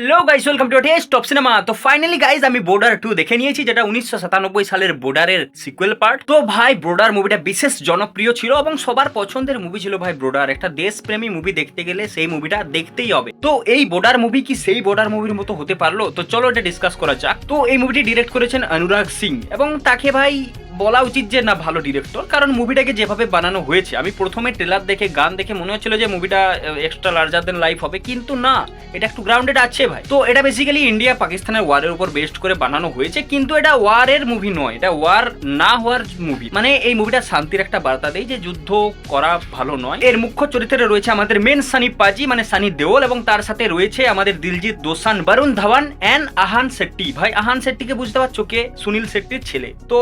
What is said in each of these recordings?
Hello guys welcome to test top cinema তো finally guys আমি border two দেখে নিয়েছি, যেটা উনিশশো সাতানব্বই সালের বর্ডারের সিকুয়েল পার্ট তো ভাই বর্ডার মুভিটা বিশেষ জনপ্রিয় ছিল এবং সবার পছন্দের মুভি ছিল ভাই বর্ডার একটা দেশপ্রেমী মুভি দেখতে গেলে সেই মুভিটা দেখতেই হবে। তো এই বোর্ডার মুভি কি সেই বর্ডার মুভির মতো হতে পারল? তো চলো এটা ডিসকাস করা যাক। তো এই মুভিটি ডিরেক্ট করেছেন অনুরাগ সিং এবং তাকে ভাই বলা উচিত যে না, ভালো ডিরেক্টর কারণ মুভিটাকে যেভাবে বানানো হয়েছে, আমি প্রথমে ট্রেলার দেখে, গান দেখে মনে হচ্ছিল যে মুভিটা এক্সট্রা লার্জার দেন লাইফ হবে, কিন্তু না, এটা একটু গ্রাউন্ডেড আছে ভাই। তো এটা বেসিক্যালি ইন্ডিয়া পাকিস্তানের ওয়ারের উপর বেস্ট করে বানানো হয়েছে, কিন্তু এটা ওয়ারের মুভি নয়, এটা ওয়ার না হওয়ার মুভি মানে এই মুভিটা শান্তির একটা বার্তা দেয় যে যুদ্ধ করা ভালো নয়। এর মুখ্য চরিত্রে রয়েছে আমাদের মেন সানি পাজি মানে সানি দেওল এবং তার সাথে রয়েছে আমাদের দিলজিৎ দোসান বরুণ ধাওয়ান অ্যান্ড আহান শেট্টি ভাই আহান শেট্টিকে বুঝতে পারছ কে? সুনীল শেট্টির ছেলে। তো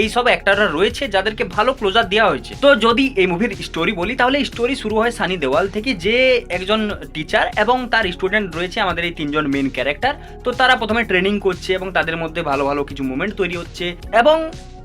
এই সব অ্যাক্টাররা রয়েছে যাদেরকে ভালো ক্লোজার দেওয়া হয়েছে। তো যদি এই মুভির স্টোরি বলি, তাহলে স্টোরি শুরু হয় সানি দেওয়াল থেকে, যে একজন টিচার এবং তার স্টুডেন্ট রয়েছে আমাদের এই তিনজন মেন ক্যারেক্টার তো তারা প্রথমে ট্রেনিং করছে এবং তাদের মধ্যে ভালো ভালো কিছু মুভমেন্ট তৈরি হচ্ছে এবং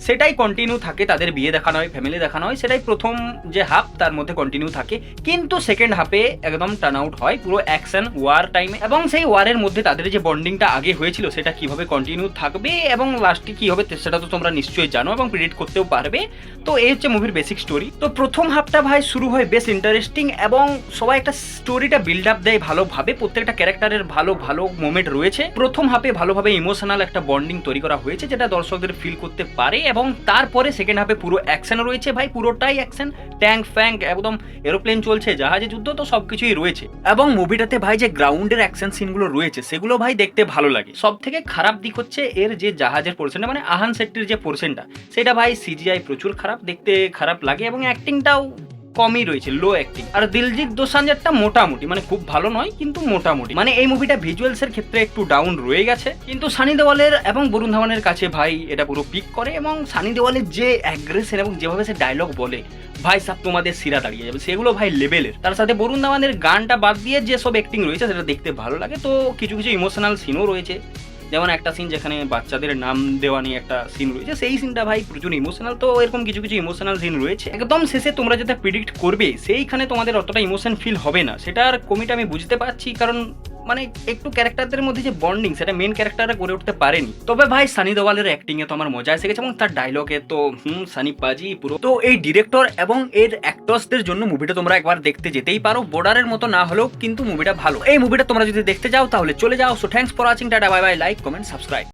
সেটাই কন্টিনিউ থাকে তাদের বিয়ে দেখানো হয় ফ্যামিলি দেখানো হয়। সেটাই প্রথম যে হাফ তার মধ্যে কন্টিনিউ থাকে। কিন্তু সেকেন্ড হাফে একদম টার্ন আউট হয় পুরো অ্যাকশন ওয়ার টাইমে এবং সেই ওয়ারের মধ্যে তাদের যে বন্ডিংটা আগে হয়েছিল, সেটা কীভাবে কন্টিনিউ থাকবে এবং লাস্টে কি হবে, সেটা তো তোমরা নিশ্চয়ই জানো। এবং প্রিডিক্ট করতেও পারবে। তো এই হচ্ছে মুভির বেসিক স্টোরি তো প্রথম হাফটা ভাই শুরু হয় বেশ ইন্টারেস্টিং এবং সবাই একটা স্টোরিটা বিল্ড আপ দেয় ভালোভাবে। প্রত্যেকটা ক্যারেক্টারের ভালো ভালো মোমেন্ট রয়েছে। প্রথম হাফে ভালোভাবে ইমোশনাল একটা বন্ডিং তৈরি করা হয়েছে, যেটা দর্শকদের ফিল করতে পারে এবং তারপরে সেকেন্ড হাফে পুরো অ্যাকশন রয়েছে ভাই, পুরোটাই অ্যাকশন ট্যাঙ্ক ফ্যাঙ্ক একদম এরোপ্লেন চলছে, জাহাজে যুদ্ধ, তো সবকিছুই রয়েছে। এবং মুভিটাতে ভাই যে গ্রাউন্ডের অ্যাকশন সিনগুলো রয়েছে, সেগুলো ভাই দেখতে ভালো লাগে। সব থেকে খারাপ দিক হচ্ছে এর যে জাহাজের পোর্শনটা মানে আহান সেটটির যে পোর্শনটা সেটা ভাই সিজিআই প্রচুর খারাপ, দেখতে খারাপ লাগে এবং অ্যাক্টিংটাও কমই রয়েছে লো অ্যাক্টিং আর দিলজিৎ দোসাঞ্জারটা মোটামুটি মানে খুব ভালো নয়, কিন্তু মোটামুটি। মানে এই মুভিটা ভিজুয়ালস এর ক্ষেত্রে একটু ডাউন রয়ে গেছে। কিন্তু সানি দেওয়ালের এবং বরুণ ধাওয়ানের কাছে ভাই এটা পুরো পিক করে এবং সানি দেওয়ালের যে অ্যাগ্রেশন এবং যেভাবে সে ডায়লগ বলে, ভাই সব তোমাদের সিরা দাঁড়িয়ে যাবে, সেগুলো ভাই লেভেলের তার সাথে বরুণ ধাওয়ানের গানটা বাদ দিয়ে যে সব অ্যাক্টিং রয়েছে, সেটা দেখতে ভালো লাগে। তো কিছু কিছু ইমোশনাল সিনও রয়েছে। যেমন একটা সিন যেখানে বাচ্চাদের নাম দেওয়া নিয়ে একটা সিন রয়েছে, সেই সিনটা ভাই প্রচুর ইমোশনাল তো এরকম কিছু কিছু ইমোশনাল সিন রয়েছে। একদম শেষে তোমরা যেটা প্রিডিক্ট করবে, সেইখানে তোমাদের অতটা ইমোশন ফিল হবে না। সেটার কমিটা আমি বুঝতে পারছি, কারণ মানে একটু ক্যারেক্টারদের মধ্যে যে বন্ডিং সেটা মেন ক্যারেক্টাররা করে উঠতে পারেনি। তবে ভাই, সানি দেওয়ালের অ্যাক্টিং এ তো আমার মজা এসে গেছে এবং তার ডায়লগে তো, হুম, সানি পাজি পুরো। তো এই ডিরেক্টর এবং এর অ্যাক্টরসদের জন্য মুভিটা তোমরা একবার দেখতে যেতেই পারো। বর্ডারের মতো না হলেও কিন্তু মুভিটা ভালো। এই মুভিটা তোমরা যদি দেখতে যাও, তাহলে চলে যাও। So thanks for watching tata bye bye like comment subscribe